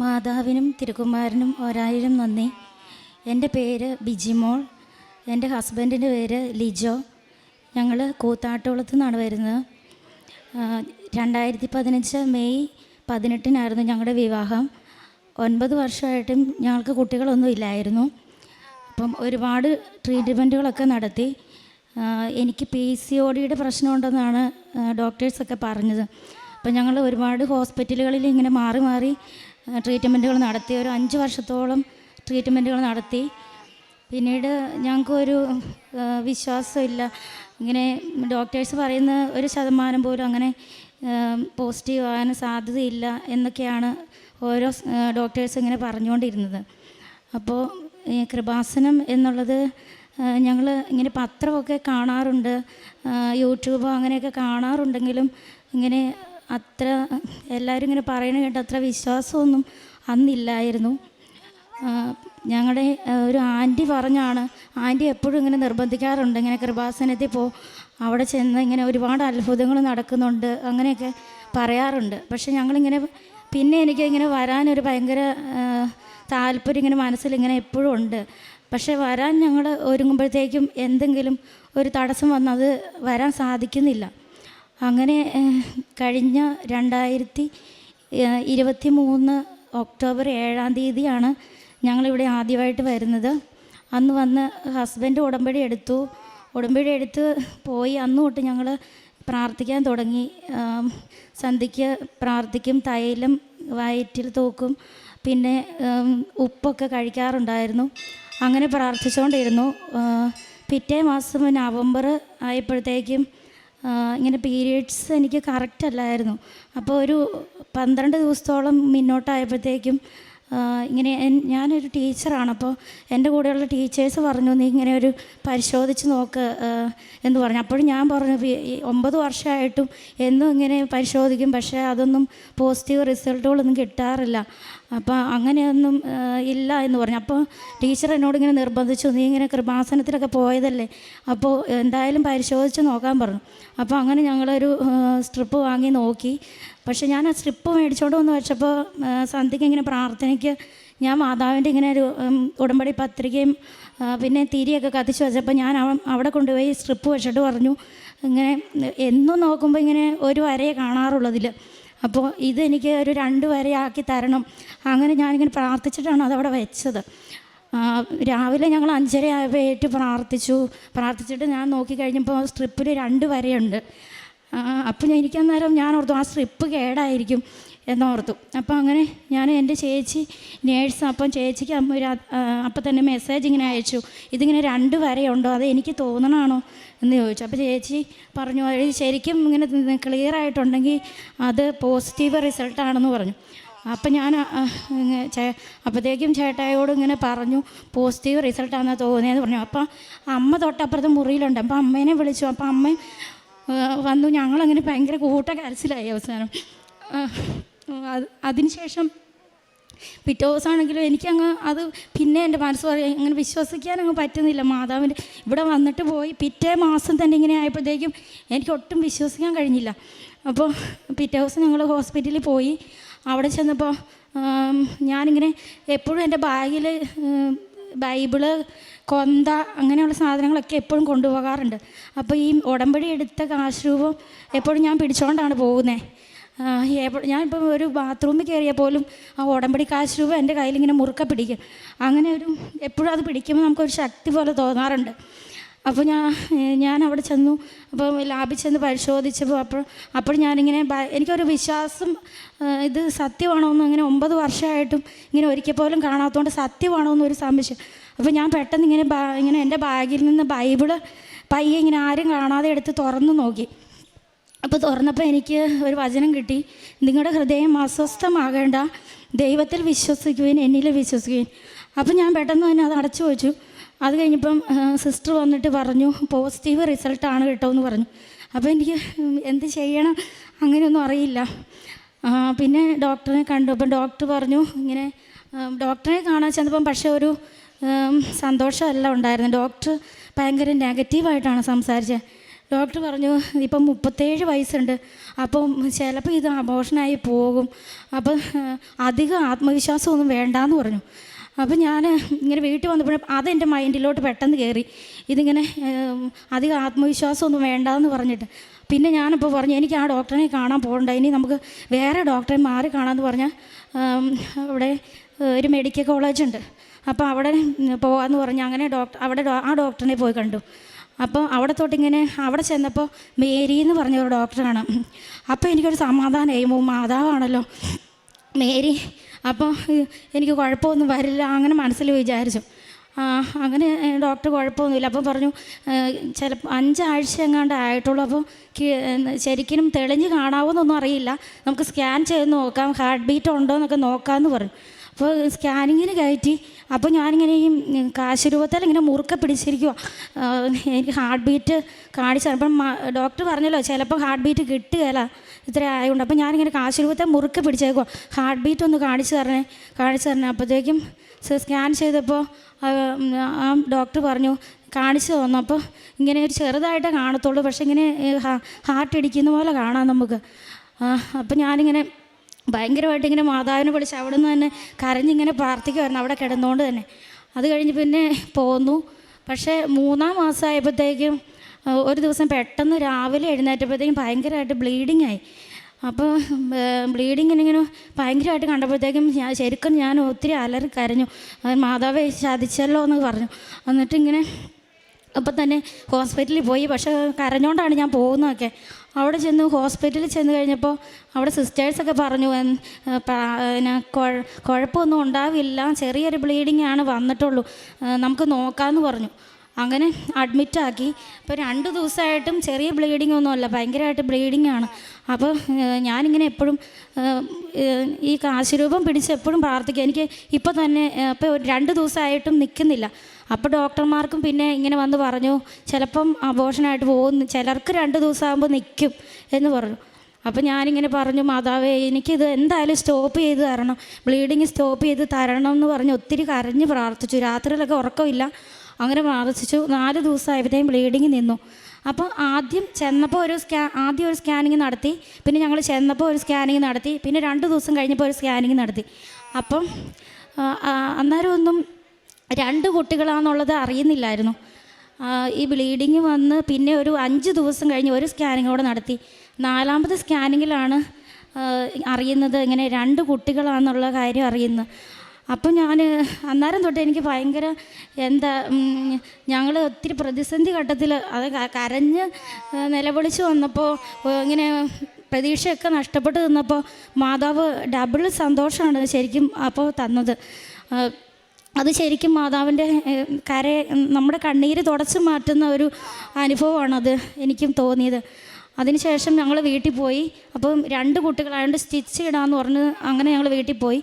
മാതാവിനും തിരുകുമാരനും ഒരായിരം നന്ദി. എന്റെ പേര് ബിജിമോൾ. എന്റെ ഹസ്ബൻഡിന്റെ പേര് ലിജോ. ഞങ്ങൾ കൂത്താട്ടുകുളത്തു നിന്നാണ് വരുന്നത്. രണ്ടായിരത്തി പതിനഞ്ച് മെയ് പതിനെട്ടിനായിരുന്നു ഞങ്ങളുടെ വിവാഹം. ഒൻപത് വർഷമായിട്ടും ഞങ്ങൾക്ക് കുട്ടികളൊന്നും ഇല്ലായിരുന്നു. അപ്പം ഒരുപാട് ട്രീറ്റ്മെന്റുകളൊക്കെ നടത്തി. എനിക്ക് പി സി ഒ ഡിയുടെ പ്രശ്നമുണ്ടെന്നാണ് ഡോക്ടേഴ്സൊക്കെ പറഞ്ഞത്. അപ്പം ഞങ്ങൾ ഒരുപാട് ഹോസ്പിറ്റലുകളിൽ ഇങ്ങനെ മാറി മാറി ട്രീറ്റ്മെന്റുകൾ നടത്തി ഒരു അഞ്ച് വർഷത്തോളം ട്രീറ്റ്മെന്റുകൾ നടത്തി. പിന്നീട് ഞങ്ങൾക്കൊരു വിശ്വാസമില്ല. ഇങ്ങനെ ഡോക്ടേഴ്സ് പറയുന്ന ഒരു ശതമാനം പോലും അങ്ങനെ പോസിറ്റീവ് ആകാൻ സാധ്യതയില്ല എന്നൊക്കെയാണ് ഓരോ ഡോക്ടേഴ്സ് ഇങ്ങനെ പറഞ്ഞുകൊണ്ടിരുന്നത്. അപ്പോൾ കൃപാസനം എന്നുള്ളത് ഞങ്ങൾ ഇങ്ങനെ പത്രമൊക്കെ കാണാറുണ്ട്. യൂട്യൂബ് അങ്ങനെയൊക്കെ കാണാറുണ്ടെങ്കിലും ഇങ്ങനെ അത്ര എല്ലാവരും ഇങ്ങനെ പറയണ കേട്ട് അത്ര വിശ്വാസമൊന്നും അന്നില്ലായിരുന്നു. ഞങ്ങളുടെ ഒരു ആന്റി പറഞ്ഞാണ് ആന്റി എപ്പോഴും ഇങ്ങനെ നിർബന്ധിക്കാറുണ്ട് ഇങ്ങനെ കൃപാസനത്തിൽ പോ അവിടെ ചെന്ന് ഇങ്ങനെ ഒരുപാട് അത്ഭുതങ്ങൾ നടക്കുന്നുണ്ട് അങ്ങനെയൊക്കെ പറയാറുണ്ട്. പക്ഷെ ഞങ്ങളിങ്ങനെ പിന്നെ എനിക്ക് ഇങ്ങനെ വരാനൊരു ഭയങ്കര താല്പര്യം ഇങ്ങനെ മനസ്സിൽ ഇങ്ങനെ എപ്പോഴും ഉണ്ട്. പക്ഷെ വരാൻ ഞങ്ങൾ ഒരുങ്ങുമ്പോഴത്തേക്കും എന്തെങ്കിലും ഒരു തടസ്സം വന്നത് വരാൻ സാധിക്കുന്നില്ല. അങ്ങനെ കഴിഞ്ഞ രണ്ടായിരത്തി ഇരുപത്തി മൂന്ന് ഒക്ടോബർ ഏഴാം തീയതിയാണ് ഞങ്ങളിവിടെ ആദ്യമായിട്ട് വരുന്നത്. അന്ന് വന്ന് ഹസ്ബൻഡ് ഉടമ്പടി എടുത്തു. ഉടമ്പടി എടുത്ത് പോയി. അന്ന് തൊട്ട് ഞങ്ങൾ പ്രാർത്ഥിക്കാൻ തുടങ്ങി. സന്ധ്യയ്ക്ക് പ്രാർത്ഥിക്കും തൈലം വയറ്റിൽ തൂക്കും പിന്നെ ഉപ്പൊക്കെ കഴിക്കാറുണ്ടായിരുന്നു. അങ്ങനെ പ്രാർത്ഥിച്ചുകൊണ്ടിരുന്നു പിറ്റേ മാസം നവംബർ ആയപ്പോഴത്തേക്കും ഇങ്ങനെ പീരിയഡ്സ് എനിക്ക് കറക്റ്റ് അല്ലായിരുന്നു. അപ്പോൾ ഒരു പന്ത്രണ്ട് ദിവസത്തോളം മുന്നോട്ടായപ്പോഴത്തേക്കും ഇങ്ങനെ ഞാനൊരു ടീച്ചറാണ് അപ്പോൾ എന്റെ കൂടെയുള്ള ടീച്ചേഴ്സ് പറഞ്ഞു നീ ഇങ്ങനെ ഒരു പരിശോധിച്ച് നോക്ക് എന്ന് പറഞ്ഞു. അപ്പോഴും ഞാൻ പറഞ്ഞു "ഈ- ഈ ഒമ്പത് വർഷമായിട്ടും എന്നും ഇങ്ങനെ പരിശോധിക്കും. പക്ഷേ അതൊന്നും പോസിറ്റീവ് റിസൾട്ടുകളൊന്നും കിട്ടാറില്ല. അപ്പോൾ അങ്ങനെയൊന്നും ഇല്ല എന്ന് പറഞ്ഞു. അപ്പോൾ ടീച്ചർ എന്നോട് ഇങ്ങനെ നിർബന്ധിച്ചു നീ ഇങ്ങനെ കൃപാസനത്തിലൊക്കെ പോയതല്ലേ? അപ്പോൾ എന്തായാലും പരിശോധിച്ച് നോക്കാൻ പറഞ്ഞു. അപ്പോൾ അങ്ങനെ ഞങ്ങളൊരു സ്ട്രിപ്പ് വാങ്ങി നോക്കി. പക്ഷേ ഞാൻ ആ സ്ട്രിപ്പ് മേടിച്ചോണ്ട് വന്ന് വെച്ചപ്പോൾ സന്ധ്യയ്ക്ക് ഇങ്ങനെ പ്രാർത്ഥനയ്ക്ക് ഞാൻ മാതാവിന്റെ ഇങ്ങനെ ഒരു ഉടമ്പടി പത്രികയും പിന്നെ തിരിയൊക്കെ കത്തിച്ച് വെച്ചപ്പോൾ ഞാൻ അവ- അവിടെ കൊണ്ടുപോയി സ്ട്രിപ്പ് വെച്ചിട്ട് പറഞ്ഞു. ഇങ്ങനെ എന്നും നോക്കുമ്പോൾ ഇങ്ങനെ ഒരു വരയെ കാണാറുള്ളതിൽ അപ്പോൾ ഇതെനിക്ക് ഒരു രണ്ട് വരയാക്കി തരണം. അങ്ങനെ ഞാനിങ്ങനെ പ്രാർത്ഥിച്ചിട്ടാണ് അതവിടെ വെച്ചത്. രാവിലെ ഞങ്ങൾ അഞ്ചര ആയപ്പോൾ പ്രാർത്ഥിച്ചു. പ്രാർത്ഥിച്ചിട്ട് ഞാൻ നോക്കിക്കഴിഞ്ഞപ്പോൾ സ്ട്രിപ്പിൽ രണ്ട് വരയുണ്ട്. അപ്പം എനിക്കന്നേരം ഞാൻ ഓർത്തു ആ സ്ട്രിപ്പ് കേടായിരിക്കും എന്നോർത്തു. അപ്പോൾ അങ്ങനെ ഞാൻ എന്റെ ചേച്ചി നേഴ്സ് അപ്പം ചേച്ചിക്ക് അപ്പം തന്നെ മെസ്സേജ് ഇങ്ങനെ അയച്ചു. ഇതിങ്ങനെ രണ്ട് വരയുണ്ടോ? അത് എനിക്ക് തോന്നണാണോ എന്ന് ചോദിച്ചു. അപ്പോൾ ചേച്ചി പറഞ്ഞു "അത് ശരിക്കും ഇങ്ങനെ ക്ലിയർ ആയിട്ടുണ്ടെങ്കിൽ അത് പോസിറ്റീവ് റിസൾട്ടാണെന്ന് പറഞ്ഞു. അപ്പം ഞാൻ അപ്പോഴത്തേക്കും ചേട്ടായോട് ഇങ്ങനെ പറഞ്ഞു പോസിറ്റീവ് റിസൾട്ടാണെന്ന് തോന്നിയെന്ന് പറഞ്ഞു. അപ്പം അമ്മ തൊട്ടപ്പുറത്ത് മുറിയിലുണ്ട്. അപ്പം അമ്മേനെ വിളിച്ചു. അപ്പം അമ്മ വന്നു. ഞങ്ങളങ്ങനെ ഭയങ്കര കൂട്ട കരച്ചിലായി അവസാനം. അതിനുശേഷം പിറ്റേ ദിവസമാണെങ്കിലും എനിക്കങ്ങ് അത് പിന്നെ എന്റെ മനസ്സ് പറയും അങ്ങനെ വിശ്വസിക്കാൻ അങ്ങ് പറ്റുന്നില്ല മാതാവിന്റെ. ഇവിടെ വന്നിട്ട് പോയി പിറ്റേ മാസം തന്നെ ഇങ്ങനെ ആയപ്പോഴത്തേക്കും എനിക്ക് ഒട്ടും വിശ്വസിക്കാൻ കഴിഞ്ഞില്ല. അപ്പോൾ പിറ്റേ ദിവസം ഞങ്ങൾ ഹോസ്പിറ്റലിൽ പോയി. അവിടെ ചെന്നപ്പോൾ ഞാനിങ്ങനെ എപ്പോഴും എന്റെ ബാഗിൽ ബൈബിൾ കൊന്ത അങ്ങനെയുള്ള സാധനങ്ങളൊക്കെ എപ്പോഴും കൊണ്ടുപോകാറുണ്ട്. അപ്പോൾ ഈ ഉടമ്പടി എടുത്ത കാശ് രൂപം എപ്പോഴും ഞാൻ പിടിച്ചുകൊണ്ടാണ് പോകുന്നത് ഞാനിപ്പോൾ ഒരു ബാത്റൂമിൽ കയറിയാൽ പോലും ആ ഉടമ്പടി കാശ് രൂപ എന്റെ കയ്യിലിങ്ങനെ മുറുക്ക പിടിക്കും. അങ്ങനെ ഒരു എപ്പോഴും അത് പിടിക്കുമ്പോൾ നമുക്കൊരു ശക്തി പോലെ തോന്നാറുണ്ട്. അപ്പോൾ ഞാൻ ഞാൻ അവിടെ ചെന്നു. അപ്പോൾ ലാബിൽ ചെന്ന് പരിശോധിച്ചപ്പോൾ അപ്പോൾ അപ്പോൾ ഞാനിങ്ങനെ എനിക്കൊരു വിശ്വാസം ഇത് സത്യമാണോ എന്ന് അങ്ങനെ ഒമ്പത് വർഷമായിട്ടും ഇങ്ങനെ ഒരിക്കൽ പോലും കാണാത്തതുകൊണ്ട് സത്യമാണോ എന്നൊരു സംശയം. അപ്പോൾ ഞാൻ പെട്ടെന്ന് ഇങ്ങനെ ഇങ്ങനെ എന്റെ ബാഗിൽ നിന്ന് ബൈബിൾ പയ്യെ ഇങ്ങനെ ആരും കാണാതെ എടുത്ത് തുറന്നു നോക്കി. അപ്പോൾ തുറന്നപ്പോൾ എനിക്ക് ഒരു വചനം കിട്ടി. നിങ്ങളുടെ ഹൃദയം അസ്വസ്ഥമാകേണ്ട. ദൈവത്തിൽ വിശ്വസിക്കുവിൻ എന്നിൽ വിശ്വസിക്കുവിൻ. അപ്പോൾ ഞാൻ പെട്ടെന്ന് തന്നെ അത് അടച്ചു വെച്ചു. അത് കഴിഞ്ഞപ്പം സിസ്റ്റർ വന്നിട്ട് പറഞ്ഞു പോസിറ്റീവ് റിസൾട്ടാണ് കേട്ടോ എന്ന് പറഞ്ഞു. അപ്പോൾ എനിക്ക് എന്ത് ചെയ്യണം? അങ്ങനെയൊന്നും അറിയില്ല. പിന്നെ ഡോക്ടറിനെ കണ്ടു. അപ്പം ഡോക്ടർ പറഞ്ഞു ഇങ്ങനെ ഡോക്ടറിനെ ഡോക്ടറെ കാണാൻ ചെന്നപ്പം പക്ഷേ ഒരു സന്തോഷമല്ല ഉണ്ടായിരുന്നു ഡോക്ടർ ഭയങ്കര നെഗറ്റീവായിട്ടാണ് സംസാരിച്ചത്. ഡോക്ടർ പറഞ്ഞു ഇപ്പം മുപ്പത്തേഴ് വയസ്സുണ്ട്. അപ്പം ചിലപ്പോൾ ഇത് അബോഷനായി പോകും. അപ്പം അധികം ആത്മവിശ്വാസമൊന്നും വേണ്ടാന്ന് പറഞ്ഞു. അപ്പം ഞാൻ ഇങ്ങനെ വീട്ടിൽ വന്നപ്പോഴും അതെന്റെ മൈൻഡിലോട്ട് പെട്ടെന്ന് കയറി. ഇതിങ്ങനെ അധികം ആത്മവിശ്വാസമൊന്നും വേണ്ടാന്ന് പറഞ്ഞിട്ട്. പിന്നെ ഞാനിപ്പോൾ പറഞ്ഞു എനിക്ക് ആ ഡോക്ടറിനെ കാണാൻ പോകണ്ട. ഇനി നമുക്ക് വേറെ ഡോക്ടറെ മാറി കാണാമെന്ന് പറഞ്ഞാൽ അവിടെ ഒരു മെഡിക്കൽ കോളേജുണ്ട്. അപ്പോൾ അവിടെ പോകാമെന്ന് പറഞ്ഞ് അങ്ങനെ ഡോക്ടർ അവിടെ ആ ഡോക്ടറിനെ പോയി കണ്ടു. അപ്പോൾ അവിടെ തൊട്ടിങ്ങനെ അവിടെ ചെന്നപ്പോൾ മേരി എന്ന് പറഞ്ഞ ഒരു ഡോക്ടറാണ് അപ്പോൾ എനിക്കൊരു സമാധാനമായി മാതാവാണല്ലോ. മേരി അപ്പോൾ എനിക്ക് കുഴപ്പമൊന്നും വരില്ല. അങ്ങനെ മനസ്സിൽ വിചാരിച്ചു. അങ്ങനെ ഡോക്ടർ കുഴപ്പമൊന്നുമില്ല. അപ്പോൾ പറഞ്ഞു ചില അഞ്ചാഴ്ച എങ്ങാണ്ട് ആയിട്ടുള്ളൂ. അപ്പോൾ ശരിക്കും തെളിഞ്ഞ് കാണാവുന്നൊന്നും അറിയില്ല. നമുക്ക് സ്കാൻ ചെയ്ത് നോക്കാം. ഹാർട്ട് ബീറ്റ് ഉണ്ടോ എന്നൊക്കെ നോക്കാമെന്ന് പറഞ്ഞു. അപ്പോൾ സ്കാനിങ്ങിന് കയറ്റി. അപ്പോൾ ഞാനിങ്ങനെ ഈ ഉം, കാശ് രൂപത്തിൽ ഇങ്ങനെ മുറുക്കെ പിടിച്ചിരിക്കുക എനിക്ക് ഹാർട്ട് ബീറ്റ് കാണിച്ചു അപ്പം ഡോക്ടർ പറഞ്ഞല്ലോ ചിലപ്പോൾ ഹാർട്ട് ബീറ്റ് കിട്ടുകയില്ല ഇത്ര ആയതുകൊണ്ട് അപ്പോൾ ഞാനിങ്ങനെ കാശ് രൂപത്തെ മുറുക്കെ പിടിച്ചേക്കുക ഹാർട്ട് ബീറ്റ് ഒന്ന് കാണിച്ചു തരണേ കാണിച്ചു തരണേ. അപ്പോഴത്തേക്കും സ്കാൻ ചെയ്തപ്പോൾ ആ, ഡോക്ടർ പറഞ്ഞു കാണിച്ചു തന്നു. അപ്പോൾ ഇങ്ങനെ ഒരു ചെറുതായിട്ടേ കാണത്തുള്ളൂ. പക്ഷേ ഇങ്ങനെ ഹാർട്ട് ഇടിക്കുന്ന പോലെ കാണാം നമുക്ക്. അപ്പോൾ ഞാനിങ്ങനെ ഭയങ്കരമായിട്ട് ഇങ്ങനെ മാതാവിനെ വിളിച്ച് അവിടെ നിന്ന് തന്നെ കരഞ്ഞിങ്ങനെ പ്രാർത്ഥിക്കുമായിരുന്നു അവിടെ കിടന്നുകൊണ്ട് തന്നെ. അത് കഴിഞ്ഞ് പിന്നെ പോന്നു. പക്ഷേ മൂന്നാം മാസമായപ്പോഴത്തേക്കും ഒരു ദിവസം പെട്ടെന്ന് രാവിലെ എഴുന്നേറ്റപ്പോഴത്തേക്കും ഭയങ്കരമായിട്ട് ബ്ലീഡിങ് ആയി. അപ്പോൾ ബ്ലീഡിങ് ഇങ്ങനെ ഭയങ്കരമായിട്ട് കണ്ടപ്പോഴത്തേക്കും ഞാൻ ശരിക്കും ഞാൻ ഒത്തിരി അലറി കരഞ്ഞു. മാതാവ് ചതിച്ചല്ലോ എന്ന് പറഞ്ഞു. എന്നിട്ട് ഇങ്ങനെ അപ്പം തന്നെ ഹോസ്പിറ്റലിൽ പോയി. പക്ഷേ കരഞ്ഞുകൊണ്ടാണ് ഞാൻ പോകുന്നതൊക്കെ. അവിടെ ചെന്ന് ഹോസ്പിറ്റലിൽ ചെന്ന് കഴിഞ്ഞപ്പോൾ അവിടെ സിസ്റ്റേഴ്സൊക്കെ പറഞ്ഞു പിന്നെ കുഴപ്പമൊന്നും ഉണ്ടാവില്ല ചെറിയൊരു ബ്ലീഡിങ് ആണ് വന്നിട്ടുള്ളൂ നമുക്ക് നോക്കാമെന്ന് പറഞ്ഞു. അങ്ങനെ അഡ്മിറ്റാക്കി ഇപ്പോൾ രണ്ട് ദിവസമായിട്ടും ചെറിയ ബ്ലീഡിംഗ് ഒന്നുമല്ല ഭയങ്കരമായിട്ട് ബ്ലീഡിംഗ് ആണ്. അപ്പോൾ ഞാനിങ്ങനെ എപ്പോഴും ഈ കാശുരൂപം പിടിച്ച് എപ്പോഴും പ്രാർത്ഥിക്കുക എനിക്ക് ഇപ്പോൾ തന്നെ ഇപ്പോൾ രണ്ട് ദിവസമായിട്ടും നിൽക്കുന്നില്ല അപ്പോൾ ഡോക്ടർമാർക്കും പിന്നെ ഇങ്ങനെ വന്ന് പറഞ്ഞു ചിലപ്പം അബോഷനായിട്ട് പോകുന്നു ചിലർക്ക് രണ്ട് ദിവസമാകുമ്പോൾ നിൽക്കും എന്ന് പറഞ്ഞു. അപ്പോൾ ഞാനിങ്ങനെ പറഞ്ഞു മാതാവേ എനിക്കിത് എന്തായാലും സ്റ്റോപ്പ് ചെയ്ത് തരണം. ബ്ലീഡിങ് സ്റ്റോപ്പ് ചെയ്ത് തരണം എന്ന് പറഞ്ഞ് ഒത്തിരി കരഞ്ഞ് പ്രാർത്ഥിച്ചു. രാത്രിയിലൊക്കെ ഉറക്കമില്ല. അങ്ങനെ പ്രാർത്ഥിച്ചു. നാല് ദിവസം ആയപ്പോഴത്തേക്കും ബ്ലീഡിങ് നിന്നു. അപ്പോൾ ആദ്യം ചെന്നപ്പോൾ ഒരു സ്കാ ആദ്യം ഒരു സ്കാനിങ് നടത്തി പിന്നെ ഞങ്ങൾ ചെന്നപ്പോൾ ഒരു സ്കാനിങ് നടത്തി പിന്നെ രണ്ട് ദിവസം കഴിഞ്ഞപ്പോൾ ഒരു സ്കാനിങ് നടത്തി. അപ്പം അന്നേരം ഒന്നും രണ്ട് കുട്ടികളാണെന്നുള്ളത് അറിയുന്നില്ലായിരുന്നു. ഈ ബ്ലീഡിങ് വന്ന് പിന്നെ ഒരു അഞ്ച് ദിവസം കഴിഞ്ഞ് ഒരു സ്കാനിങ് കൂടെ നടത്തി. നാലാമത്തെ സ്കാനിങ്ങിലാണ് അറിയുന്നത്. ഇങ്ങനെ രണ്ട് കുട്ടികളാണെന്നുള്ള കാര്യം അറിയുന്നത്. അപ്പം ഞാൻ അന്നേരം തൊട്ട് എനിക്ക് ഭയങ്കര എന്താ ഞങ്ങൾ ഒത്തിരി പ്രതിസന്ധി ഘട്ടത്തിൽ അത് കരഞ്ഞ് നിലവിളിച്ച് വന്നപ്പോൾ ഇങ്ങനെ പ്രതീക്ഷയൊക്കെ നഷ്ടപ്പെട്ട് നിന്നപ്പോൾ മാതാവ് ഡബിൾ സന്തോഷമാണ് ശരിക്കും അപ്പോൾ തന്നത്. അത് ശരിക്കും മാതാവിന്റെ കര നമ്മുടെ കണ്ണീര് തുടച്ചു മാറ്റുന്ന ഒരു അനുഭവമാണത് എനിക്കും തോന്നിയത്. അതിനുശേഷം ഞങ്ങൾ വീട്ടിൽ പോയി. അപ്പം രണ്ട് കുട്ടികളായതുകൊണ്ട് സ്റ്റിച്ച് ഇടാമെന്ന് പറഞ്ഞ് അങ്ങനെ ഞങ്ങൾ വീട്ടിൽ പോയി.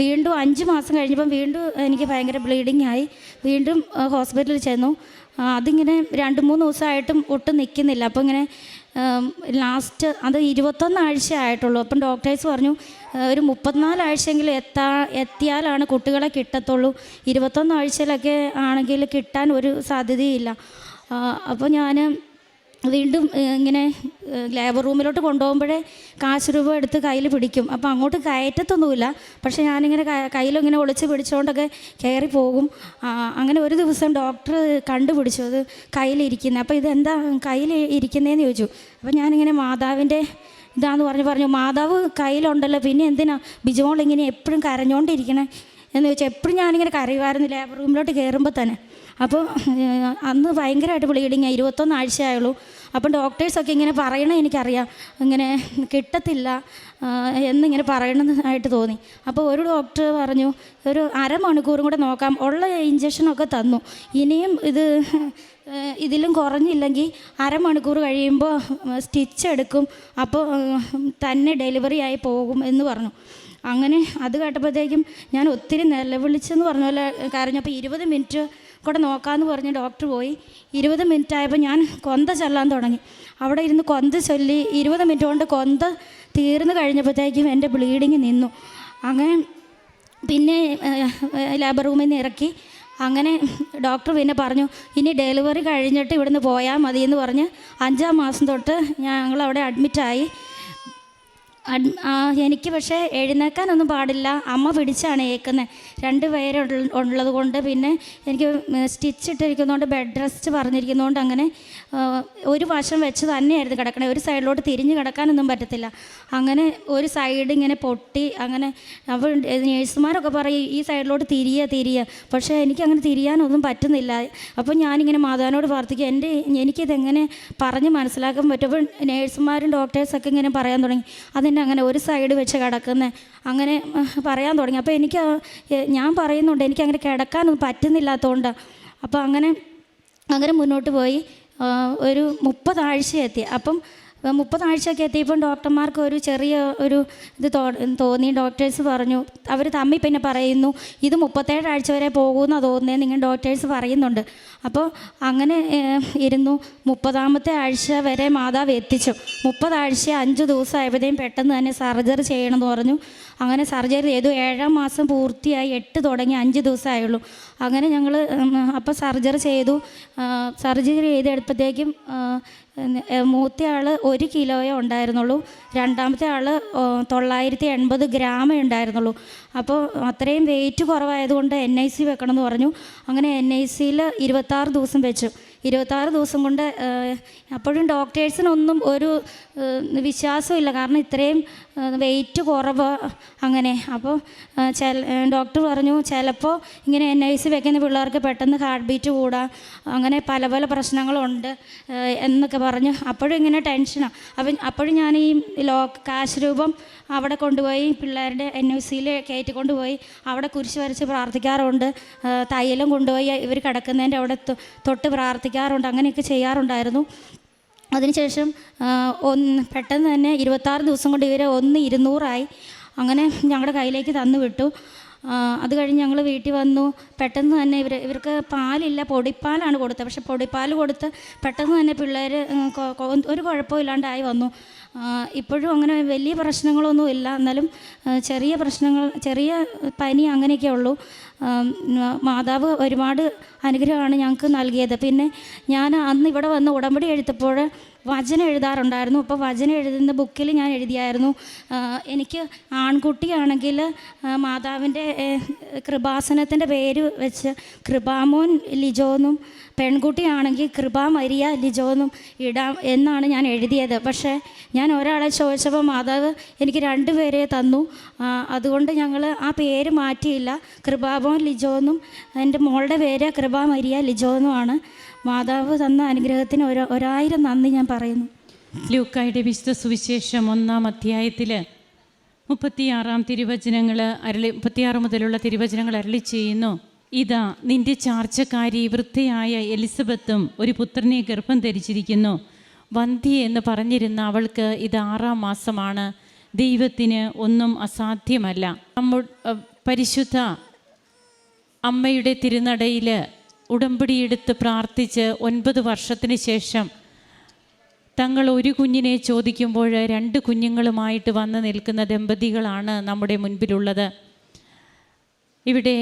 വീണ്ടും അഞ്ച് മാസം കഴിഞ്ഞപ്പം വീണ്ടും എനിക്ക് ഭയങ്കര ബ്ലീഡിങ് ആയി. വീണ്ടും ഹോസ്പിറ്റലിൽ ചെന്നു. അതിങ്ങനെ രണ്ട് മൂന്ന് ദിവസമായിട്ടും ഒട്ടും നിൽക്കുന്നില്ല. അപ്പോൾ ഇങ്ങനെ ലാസ്റ്റ് അത് ഇരുപത്തൊന്ന് ആഴ്ച ആയിട്ടുള്ളൂ അപ്പം ഡോക്ടേഴ്സ് പറഞ്ഞു ഒരു മുപ്പത്തിനാലാഴ്ചയെങ്കിലും എത്താ എത്തിയാലാണ് കുട്ടികളെ കിട്ടത്തുള്ളൂ. ഇരുപത്തൊന്ന് ആഴ്ചയിലൊക്കെ ആണെങ്കിൽ കിട്ടാൻ ഒരു സാധ്യതയില്ല. അപ്പോൾ ഞാൻ വീണ്ടും ഇങ്ങനെ ലേബർ റൂമിലോട്ട് കൊണ്ടുപോകുമ്പോഴേ കാശ് രൂപ എടുത്ത് കയ്യിൽ പിടിക്കും. അപ്പോൾ അങ്ങോട്ട് കയറ്റത്തൊന്നുമില്ല. പക്ഷേ ഞാനിങ്ങനെ കയ്യിലിങ്ങനെ ഒളിച്ച് പിടിച്ചുകൊണ്ടൊക്കെ കയറി പോകും. അങ്ങനെ ഒരു ദിവസം ഡോക്ടർ കണ്ടുപിടിച്ചു. അത് കയ്യിലിരിക്കുന്നത് അപ്പോൾ ഇതെന്താ കയ്യിൽ ഇരിക്കുന്നതെന്ന് ചോദിച്ചു. അപ്പോൾ ഞാനിങ്ങനെ മാതാവിന്റെ ഇതാന്ന് പറഞ്ഞു പറഞ്ഞു മാതാവ് കയ്യിലുണ്ടല്ലോ പിന്നെ എന്തിനാ ബിജുമോൾ ഇങ്ങനെ എപ്പോഴും കരഞ്ഞുകൊണ്ടിരിക്കണേ എന്ന് ചോദിച്ചാൽ എപ്പോഴും ഞാനിങ്ങനെ കരയുമായിരുന്നു ലേബർ റൂമിലോട്ട് കയറുമ്പോൾ തന്നെ. അപ്പോൾ അന്ന് ഭയങ്കരമായിട്ട് ബ്ലീഡിങ് ഇരുപത്തൊന്ന് ആഴ്ചയായുള്ളൂ. അപ്പം ഡോക്ടേഴ്സൊക്കെ ഇങ്ങനെ പറയണേ എനിക്കറിയാം. ഇങ്ങനെ കിട്ടത്തില്ല എന്നിങ്ങനെ പറയണമെന്നായിട്ട് തോന്നി. അപ്പോൾ ഒരു ഡോക്ടർ പറഞ്ഞു ഒരു അരമണിക്കൂറും കൂടെ നോക്കാം. ഉള്ള ഇഞ്ചക്ഷനൊക്കെ തന്നു. ഇനിയും ഇത് ഇതിലും കുറഞ്ഞില്ലെങ്കിൽ അരമണിക്കൂർ കഴിയുമ്പോൾ സ്റ്റിച്ച് എടുക്കും. അപ്പോൾ തന്നെ ഡെലിവറി ആയി പോകും എന്ന് പറഞ്ഞു. അങ്ങനെ അത് കേട്ടപ്പോഴത്തേക്കും ഞാൻ ഒത്തിരി നിലവിളിച്ചെന്ന് പറഞ്ഞ പോലെ കരഞ്ഞപ്പോൾ ഇരുപത് മിനിറ്റ് കൂടെ നോക്കാമെന്ന് പറഞ്ഞ് ഡോക്ടർ പോയി. ഇരുപത് മിനിറ്റ് ആയപ്പോൾ ഞാൻ കൊന്ത ചൊല്ലാൻ തുടങ്ങി. അവിടെ ഇരുന്ന് കൊന്ത ചൊല്ലി ഇരുപത് മിനിറ്റ് കൊണ്ട് കൊന്ത തീർന്നു കഴിഞ്ഞപ്പോഴത്തേക്കും എന്റെ ബ്ലീഡിങ് നിന്നു. അങ്ങനെ പിന്നെ ലേബർ റൂമിൽ നിന്ന് ഇറക്കി. അങ്ങനെ ഡോക്ടർ പിന്നെ പറഞ്ഞു ഇനി ഡെലിവറി കഴിഞ്ഞിട്ട് ഇവിടുന്ന് പോയാൽ മതി എന്ന് പറഞ്ഞ് അഞ്ചാം മാസം തൊട്ട് ഞങ്ങൾ അവിടെ അഡ്മിറ്റായി എനിക്ക് പക്ഷേ എഴുന്നേക്കാനൊന്നും പാടില്ല. അമ്മ പിടിച്ചാണ് ഏക്കുന്നത്. രണ്ട് പേരുള്ള ഉള്ളത് കൊണ്ട് പിന്നെ എനിക്ക് സ്റ്റിച്ച് ഇട്ടിരിക്കുന്നതുകൊണ്ട് ബെഡ് റെസ്റ്റ് പറഞ്ഞിരിക്കുന്നതുകൊണ്ട് അങ്ങനെ ഒരു വശം വെച്ച് തന്നെയായിരുന്നു കിടക്കണേ. ഒരു സൈഡിലോട്ട് തിരിഞ്ഞ് കിടക്കാനൊന്നും പറ്റത്തില്ല. അങ്ങനെ ഒരു സൈഡ് ഇങ്ങനെ പൊട്ടി അങ്ങനെ അപ്പോൾ നേഴ്സുമാരൊക്കെ പറയും ഈ സൈഡിലോട്ട് തിരിയുക തിരിയുക പക്ഷേ എനിക്കങ്ങനെ തിരിയാനൊന്നും പറ്റുന്നില്ല. അപ്പോൾ ഞാനിങ്ങനെ മാതാവിനോട് പ്രാർത്ഥിക്കും എന്റെ എനിക്കിതെങ്ങനെ പറഞ്ഞ് മനസ്സിലാക്കാൻ പറ്റും? അപ്പോൾ നേഴ്സുമാരും ഡോക്ടേഴ്സൊക്കെ ഇങ്ങനെ പറയാൻ തുടങ്ങി. അതിന്റെ അങ്ങനെ ഒരു സൈഡ് വെച്ച് കിടക്കുന്നത് അങ്ങനെ പറയാൻ തുടങ്ങി. അപ്പോൾ എനിക്ക് ഞാൻ പറയുന്നുണ്ട് എനിക്ക് അങ്ങനെ കിടക്കാനൊന്നും പറ്റുന്നില്ലാത്തതുകൊണ്ട് അപ്പോൾ അങ്ങനെ അങ്ങനെ മുന്നോട്ട് പോയി. ഒരു മുപ്പതാഴ്ച എത്തി അപ്പം മുപ്പതാഴ്ചയൊക്കെ എത്തിയപ്പം ഡോക്ടർമാർക്ക് ഒരു ചെറിയ ഒരു ഇത് തോന്നി. ഡോക്ടേഴ്സ് പറഞ്ഞു അവർ തമ്മിൽ പിന്നെ പറയുന്നു ഇത് മുപ്പത്തേഴ് ആഴ്ച വരെ പോകുമെന്നാണ് തോന്നുന്നത് നിങ്ങൾ ഡോക്ടേഴ്സ് പറയുന്നുണ്ട്. അപ്പോൾ അങ്ങനെ ഇരുന്നു. മുപ്പതാമത്തെ ആഴ്ച വരെ മാതാവ് എത്തിച്ചു. മുപ്പതാഴ്ച അഞ്ച് ദിവസം ആയപ്പോഴത്തേക്കും പെട്ടെന്ന് തന്നെ സർജറി ചെയ്യണമെന്ന് പറഞ്ഞു. അങ്ങനെ സർജറി ചെയ്തു. ഏഴാം മാസം പൂർത്തിയായി. എട്ട് തുടങ്ങി. അഞ്ച് ദിവസമായുള്ളൂ. അങ്ങനെ ഞങ്ങൾ അപ്പോൾ സർജറി ചെയ്തു. സർജറി ചെയ്തെടുത്തപ്പോഴത്തേക്കും മൂത്ത ആൾ ഒരു കിലോയേ ഉണ്ടായിരുന്നുള്ളൂ. രണ്ടാമത്തെ ആൾ തൊള്ളായിരത്തി എൺപത് ഗ്രാമേ ഉണ്ടായിരുന്നുള്ളൂ. അപ്പോൾ അത്രയും വെയിറ്റ് കുറവായതുകൊണ്ട് എൻ ഐ സി വെക്കണമെന്ന് പറഞ്ഞു. അങ്ങനെ എൻ ഐ സിയിൽ ഇരുപത്താറ് ദിവസം വെച്ചു. ഇരുപത്താറ് ദിവസം കൊണ്ട് അപ്പോഴും ഡോക്ടേഴ്സിനൊന്നും ഒരു വിശ്വാസമില്ല. കാരണം ഇത്രയും വെയിറ്റ് കുറവ് അങ്ങനെ. അപ്പോൾ ചില ഡോക്ടർ പറഞ്ഞു ചിലപ്പോൾ ഇങ്ങനെ എൻ ഐ സി വെക്കുന്ന പിള്ളേർക്ക് പെട്ടെന്ന് ഹാർട്ട് ബീറ്റ് കൂടാം. അങ്ങനെ പല പല പ്രശ്നങ്ങളുണ്ട് എന്നൊക്കെ പറഞ്ഞു. അപ്പോഴും ഇങ്ങനെ ടെൻഷനാണ് അപ്പം അപ്പോഴും ഞാൻ ഈ ലോ കാശ് രൂപം അവിടെ കൊണ്ടുപോയി പിള്ളേരുടെ എൻ ഐ സിയിൽ കയറ്റി കൊണ്ടുപോയി അവിടെ കുരിശ് വരച്ച് പ്രാർത്ഥിക്കാറുണ്ട്. തയ്യലും കൊണ്ടുപോയി ഇവർ കിടക്കുന്നതിന്റെ അവിടെ തൊട്ട് പ്രാർത്ഥിക്കാറുണ്ട്. അങ്ങനെയൊക്കെ ചെയ്യാറുണ്ടായിരുന്നു. അതിനുശേഷം ഒന്ന് പെട്ടെന്ന് തന്നെ ഇരുപത്താറ് ദിവസം കൊണ്ട് ഇവരെ ഒന്ന് ഇരുന്നൂറായി. അങ്ങനെ ഞങ്ങളുടെ കയ്യിലേക്ക് തന്നു വിട്ടു. അത് കഴിഞ്ഞ് ഞങ്ങൾ വീട്ടിൽ വന്നു. പെട്ടെന്ന് തന്നെ ഇവർ ഇവർക്ക് പാലില്ല പൊടിപ്പാലാണ് കൊടുത്തത്. പക്ഷെ പൊടിപ്പാൽ കൊടുത്ത് പെട്ടെന്ന് തന്നെ പിള്ളേർ ഒരു കുഴപ്പമില്ലാണ്ടായി വന്നു. ഇപ്പോഴും അങ്ങനെ വലിയ പ്രശ്നങ്ങളൊന്നും ഇല്ല. എന്നാലും ചെറിയ പ്രശ്നങ്ങൾ ചെറിയ പനി അങ്ങനെയൊക്കെ ഉള്ളൂ. മാതാവ് ഒരുപാട് അനുഗ്രഹമാണ് ഞങ്ങൾക്ക് നൽകിയത്. പിന്നെ ഞാൻ അന്ന് ഇവിടെ വന്ന് ഉടമ്പടി എഴുത്തപ്പോൾ വചനം എഴുതാറുണ്ടായിരുന്നു. അപ്പോൾ വചനം എഴുതുന്ന ബുക്കിൽ ഞാൻ എഴുതിയായിരുന്നു എനിക്ക് ആൺകുട്ടിയാണെങ്കിൽ മാതാവിന്റെ കൃപാസനത്തിന്റെ പേര് വെച്ച് കൃപാമോൻ ലിജോ എന്നും പെൺകുട്ടിയാണെങ്കിൽ കൃപാ മരിയ ലിജോ എന്നും ഇടാം എന്നാണ് ഞാൻ എഴുതിയത്. പക്ഷേ ഞാൻ ഒരാളെ ചോദിച്ചപ്പോൾ മാതാവ് എനിക്ക് രണ്ടുപേരെ തന്നു. അതുകൊണ്ട് ഞങ്ങൾ ആ പേര് മാറ്റിയില്ല. കൃപാമോൻ ലിജോ എന്നും എന്റെ മോളുടെ പേര് കൃപാ മരിയ ലിജോ എന്നുമാണ് മാതാവ് തന്ന അനുഗ്രഹത്തിന് ഒരു ഒരായിരം നന്ദി ഞാൻ പറയുന്നു. ലൂക്കായുടെ വിശുദ്ധ സുവിശേഷം ഒന്നാം അധ്യായത്തിൽ മുപ്പത്തിയാറാം തിരുവചനങ്ങൾ അരളി മുപ്പത്തിയാറ് മുതലുള്ള തിരുവചനങ്ങൾ അരളി ചെയ്യുന്നു. ഇതാ നിന്റെ ചാർച്ചക്കാരി വൃദ്ധയായ എലിസബത്തും ഒരു പുത്രനെ ഗർഭം ധരിച്ചിരിക്കുന്നു. വന്ധ്യ എന്ന് പറഞ്ഞിരുന്ന അവൾക്ക് ഇത് ആറാം മാസമാണ്. ദൈവത്തിന് ഒന്നും അസാധ്യമല്ല. നമ്മു പരിശുദ്ധ അമ്മയുടെ തിരുനടയിൽ ഉടമ്പടിയെടുത്ത് പ്രാർത്ഥിച്ച് ഒൻപത് വർഷത്തിന് ശേഷം തങ്ങൾ ഒരു കുഞ്ഞിനെ ചോദിക്കുമ്പോൾ രണ്ട് കുഞ്ഞുങ്ങളുമായിട്ട് വന്ന് നിൽക്കുന്ന ദമ്പതികളാണ് നമ്മുടെ മുൻപിലുള്ളത്. ഇവിടെ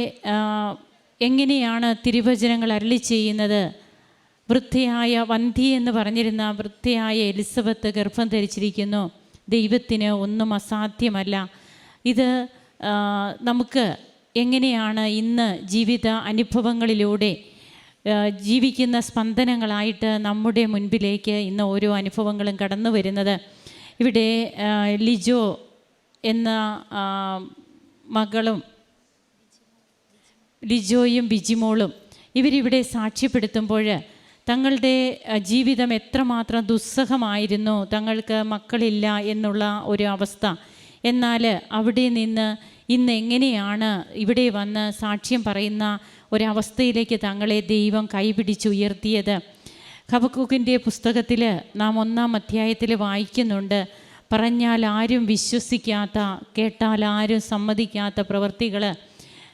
എങ്ങനെയാണ് തിരുവചനങ്ങൾ അരളി ചെയ്യുന്നത്? വൃദ്ധയായ വന്ധി എന്ന് പറഞ്ഞിരുന്ന വൃദ്ധയായ എലിസബത്ത് ഗർഭം ധരിച്ചിരിക്കുന്നു. ദൈവത്തിന് ഒന്നും അസാധ്യമല്ല. ഇത് നമുക്ക് എങ്ങനെയാണ് ഇന്ന് ജീവിത അനുഭവങ്ങളിലൂടെ ജീവിക്കുന്ന സ്പന്ദനങ്ങളായിട്ട് നമ്മുടെ മുൻപിലേക്ക് ഇന്ന് ഓരോ അനുഭവങ്ങളും കടന്നു വരുന്നത്. ഇവിടെ ലിജോ എന്ന മകളും ലിജോയും ബിജിമോളും ഇവരിവിടെ സാക്ഷ്യപ്പെടുത്തുമ്പോൾ തങ്ങളുടെ ജീവിതം എത്രമാത്രം ദുസ്സഹമായിരുന്നു തങ്ങൾക്ക് മക്കളില്ല എന്നുള്ള ഒരു അവസ്ഥ. എന്നാൽ അവിടെ നിന്ന് ഇന്ന് എങ്ങനെയാണ് ഇവിടെ വന്ന് സാക്ഷ്യം പറയുന്ന ഒരവസ്ഥയിലേക്ക് തങ്ങളെ ദൈവം കൈപിടിച്ചുയർത്തിയത്. ഹബക്കൂക്കിന്റെ പുസ്തകത്തിൽ നാം ഒന്നാം അധ്യായത്തിൽ വായിക്കുന്നുണ്ട് പറഞ്ഞാൽ ആരും വിശ്വസിക്കാത്ത കേട്ടാൽ ആരും സമ്മതിക്കാത്ത പ്രവൃത്തികൾ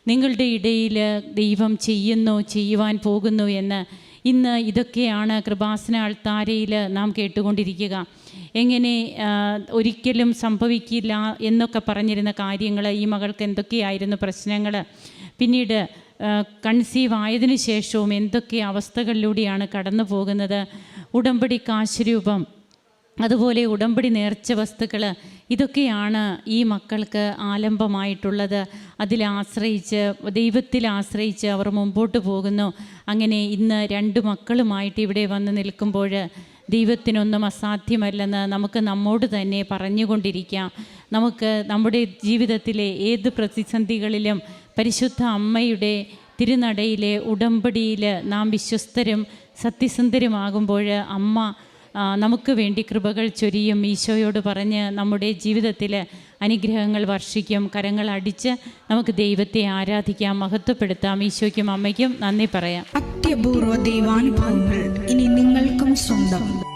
നിങ്ങളുടെ ഇടയിൽ ദൈവം ചെയ്യുന്നു ചെയ്യുവാൻ പോകുന്നു എന്ന്. ഇന്ന് ഇതൊക്കെയാണ് കൃപാസന അൾത്താരയിൽ നാം കേട്ടുകൊണ്ടിരിക്കുക. എങ്ങനെ ഒരിക്കലും സംഭവിക്കില്ല എന്നൊക്കെ പറഞ്ഞിരുന്ന കാര്യങ്ങൾ ഈ മകൾക്ക് എന്തൊക്കെയായിരുന്നു പ്രശ്നങ്ങൾ പിന്നീട് കൺസീവ് ആയതിനു ശേഷവും എന്തൊക്കെ അവസ്ഥകളിലൂടെയാണ് കടന്നു പോകുന്നത് ഉടമ്പടി കാശുരൂപം അതുപോലെ ഉടമ്പടി നേർച്ച വസ്തുക്കൾ ഇതൊക്കെയാണ് ഈ മക്കൾക്ക് ആലംബമായിട്ടുള്ളത്. അതിൽ ആശ്രയിച്ച് ദൈവത്തിൽ ആശ്രയിച്ച് അവർ മുമ്പോട്ട് പോകുന്നു. അങ്ങനെ ഇന്ന് രണ്ട് മക്കളുമായിട്ട് ഇവിടെ വന്ന് നിൽക്കുമ്പോൾ ദൈവത്തിനൊന്നും അസാധ്യമല്ലെന്ന് നമുക്ക് നമ്മോട് തന്നെ പറഞ്ഞുകൊണ്ടിരിക്കാം. നമുക്ക് നമ്മുടെ ജീവിതത്തിലെ ഏത് പ്രതിസന്ധികളിലും പരിശുദ്ധ അമ്മയുടെ തിരുനടയിലെ ഉടമ്പടിയിൽ നാം വിശ്വസ്തരും സത്യസന്ധരുമാകുമ്പോൾ അമ്മ നമുക്ക് വേണ്ടി കൃപകൾ ചൊരിയും ഈശോയോട് പറഞ്ഞ് നമ്മുടെ ജീവിതത്തിൽ അനുഗ്രഹങ്ങൾ വർഷിക്കും കരങ്ങൾ അടിച്ച് നമുക്ക് ദൈവത്തെ ആരാധിക്കാം മഹത്വപ്പെടുത്താം. ഈശോയ്ക്കും അമ്മയ്ക്കും നന്ദി പറയാം. അത്യപൂർവ ദൈവാനുഭവങ്ങൾ ഇനി നിങ്ങൾക്കും സ്വന്തം.